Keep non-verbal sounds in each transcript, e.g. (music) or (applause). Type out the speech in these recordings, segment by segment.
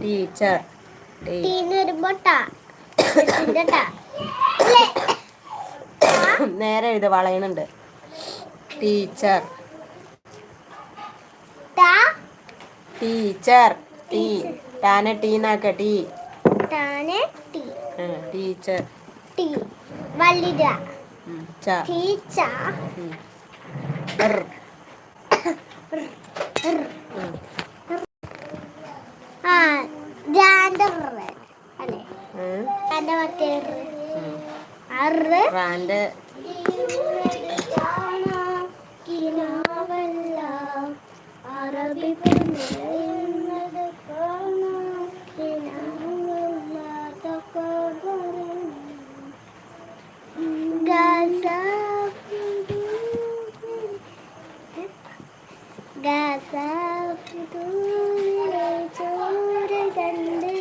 Teacher. (coughs) നേരെ എഴുത വളയണുണ്ട്. ടീച്ചർ. ടീച്ചർ. ടീ. ടാന ടീ. ടാന് ടീ. ടീച്ചർ. ടീച്ചർ റാന്റെ കിനാവല്ല അറബി പെണ്ണുള്ളത് കാണാം കിനാവല്ലാതൊക്കെ പറയും. ഗസഫുദൂരിലെ ചോര കണ്ട്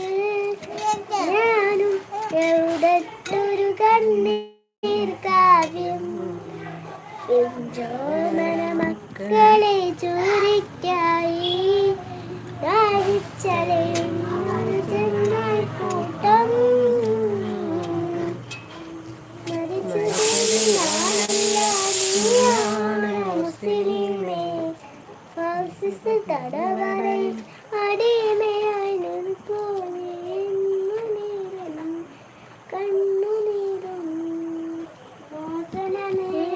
ഞാനും എവിടത്തൊരു കണ്ണീർ കാവ്യം പിഞ്ചോമന മക്കളെ ചൂരിക്കായി ദാഹിച്ചലയുന്നൊരു ചെന്നായി കൂട്ടം മരിച്ചത് ഞാനല്ല, നീയാണ് മുസ്ലിമേ. ഫാസിസ്റ്റ് തടവറയിൽ അടിമയായി നിൽപ്പോയി എന്നുനീരും കണ്ണുനീരും മോചനമേറുവല്ലേ.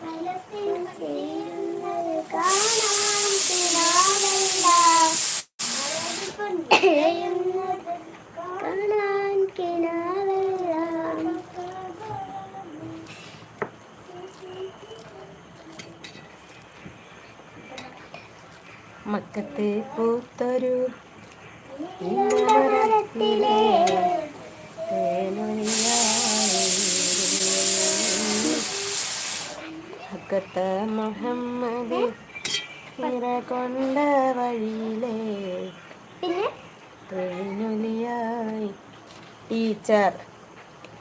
ഫലസ്തീൻ ചേരുന്നത് കാണാൻ കിനാവല്ല. അറബി കൊണ്ടുവരുന്നത് കാണാൻ കിനാവല്ല. മക്കത്തെ പൂത്തൊരു. അക്കത്ത മുഹമ്മദ് നിറ കൊണ്ട വഴിയിലെ തേനൊലിയായി. ടീച്ചർ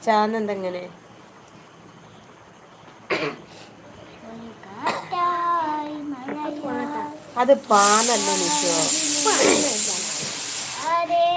ചാന്നെന്തെങ്ങനെ അത് പാന്നല്ല നിൽക്കോ അരേ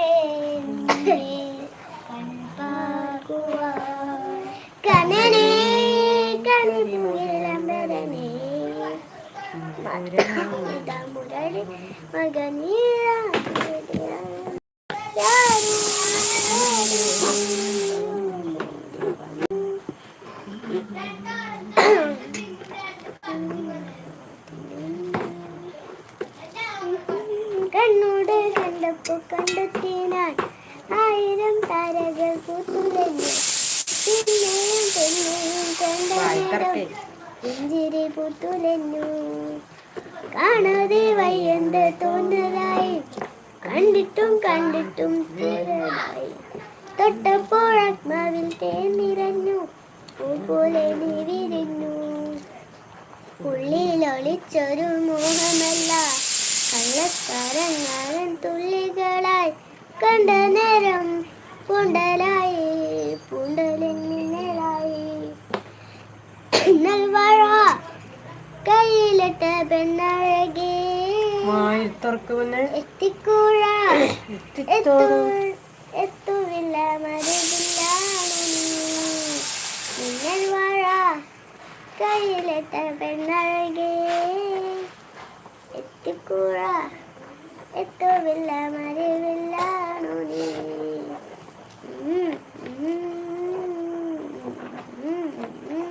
കണ്ടപ്പോ കണ്ടെത്തിനാൻ ആയിരം താരകൾ പൂത്തുലഞ്ഞു പിന്നെയും പിന്നെയും കണ്ട നേരം പുഞ്ചിരി പൂത്തുലഞ്ഞു കാണാതെ വയ്യന്ത് തോന്നലായി. കണ്ടിട്ടും കണ്ടിട്ടും തീരലായി. തൊട്ടപ്പോൾ ആത്മാവിൽ തേൻ നിറഞ്ഞു പൂ പോലെ നീ വിരിഞ്ഞു. ഉള്ളിൽ ഒളിച്ചൊരു മോഹമല്ല കള്ളത്തരങ്ങാരൻ തുള്ളികളായി കണ്ട നേരം പുണ്ടലായി പുണ്ടലായി നൽവാഴ കയ്യിലിട്ട പെണ്ണഴകി. എത്തിക്കൂഴ. എത്തുവില്ല മരുവില്ലാണ് മിന്നൽ വാഴ കയ്യിലിട്ട പെണ്ണഴകേ. എത്തിക്കൂഴ. എത്തുവില്ല മരുവില്ലാണു നീ ഉം, ഉം, ഉം, ഉം,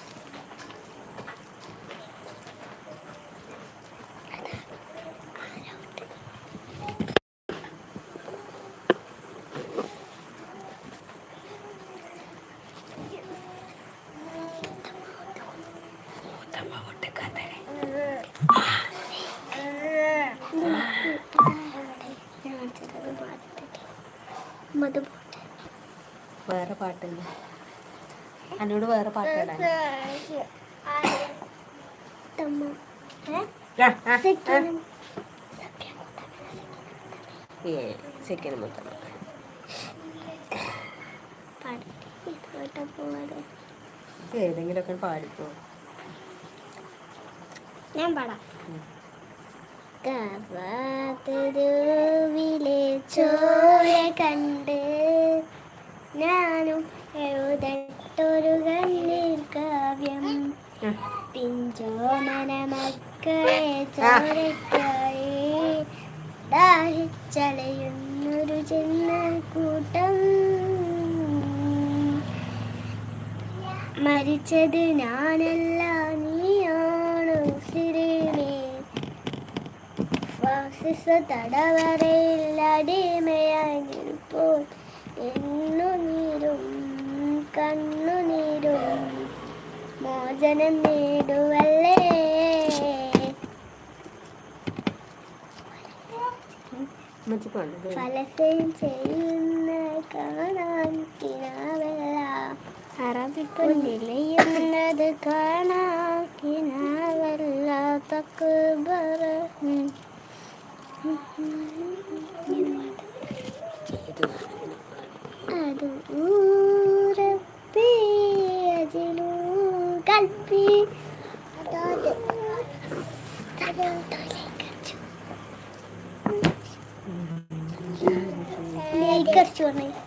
വേറെ പാട്ടുണ്ട്. എന്നോട് വേറെ പാട്ട് ഇടാൻ. സെക്കൻഡ്. മൊത്തം ഏതെങ്കിലുമൊക്കെ ഞാൻ പാടാം. കവാതിരുവിലെ ചോര കണ്ട് ഞാനും എഴുതട്ടൊരു കണ്ണീർ കാവ്യം. പിഞ്ചോമന മക്കളെ ചോരക്കായി ദാഹിച്ചലയുന്നൊരു ചെന്ന കൂട്ടം മരിച്ചത് ഞാനല്ല നീയാണ് ഉസിരിനെ ഫാസിസ തടവറയിൽ അടിമയായി നിൽപ്പോൾ എണ്ണുനീരും കണ്ണുനീരും മോചനം നേടുവല്ലേ? ഫലസ്തീൻ ചെയ്യുന്ന കാണാൻ കിനാവല്ല. അറബിക്കുന്നിലയുന്നത് കാണാൻ കിനാവല്ല. തക്കുബറ അത് ഊരപ്പി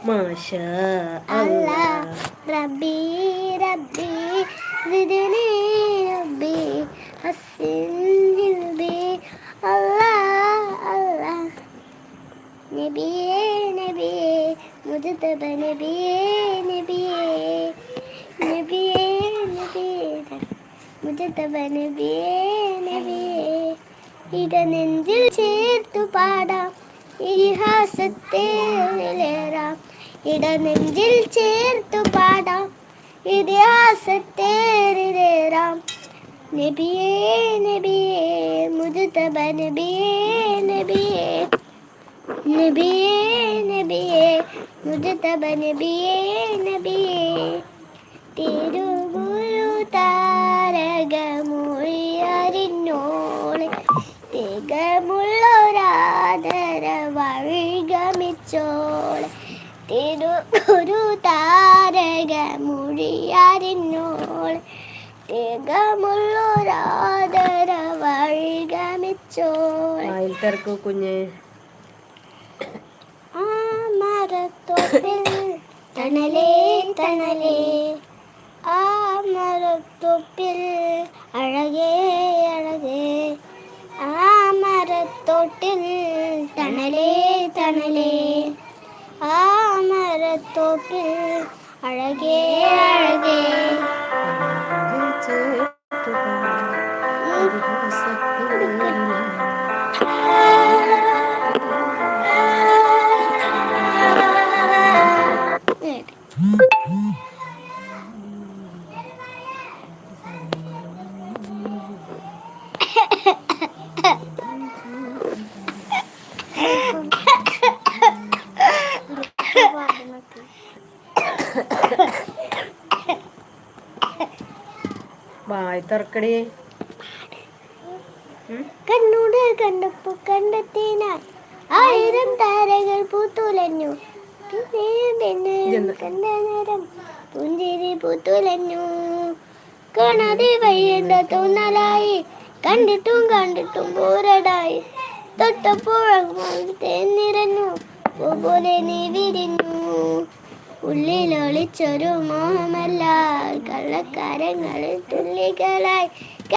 മാഷാ അല്ല റബ്ബി റബ്ബി സിദ്നി റബ്ബി ഹസിൻ ജിൽബി അല്ലാ അല്ലാ നബിയേ നബിയേ മുജ്തബ നബിയേ നബിയേ നബിയേ നബിയേ മുജ്തബ നബിയേ നബിയേ ഇട നെഞ്ചിൽ ചേർത്തു പാടാം. ഇതിഹാസത്തേറാം ഇട നെഞ്ചിൽ ചേർത്തു പാടാം. ഇതിഹാസത്തേറാം നബിയേ നബിയേ മുജ്തബ നബിയേ നബിയേ. നബിയേ നബിയേ മുജ്തബ നബിയേ നബിയേ. തിരുഗുരു തികമുള്ളൊരാദര വഴിഗമിച്ചോളെ. താരക താരകമൊഴിയറിഞ്ഞോളെ തികമുള്ളൊരാദര വഴിഗമിച്ചോളെ. കുഞ്ഞ്. ആ മരത്തോട്ടിൽ തണലേ തണലേ. ആ മരത്തൊപ്പിൽ അഴകേ അഴകേ. മരത്തൊട്ടിൽ തണലേ തണലേ ആ മരത്തൊപ്പിൽ അഴകേ അഴകേ വായി തുറക്കടി കണ്ണൂട് കണ്ടപ്പോ കണ്ടെത്തിനാൽ ആയിരം താരകൾ പൂത്തുലഞ്ഞു. പിന്നെ പിന്നെ ഇതെന്ത്? കണ്ട നേരം പുഞ്ചിരി പൂത്തുലഞ്ഞു. കാണാതെ വയ്യേണ്ട തോന്നലായി കണ്ടിട്ടും കണ്ടിട്ടും പോരടായി. തൊട്ടപ്പോഴപ്പോൾ നിറഞ്ഞു. പോലെ നീ വിരിഞ്ഞു. ഉള്ളിലൊളിച്ചൊരു മോഹമല്ല. കള്ളക്കാരങ്ങളിൽ തുള്ളികളായി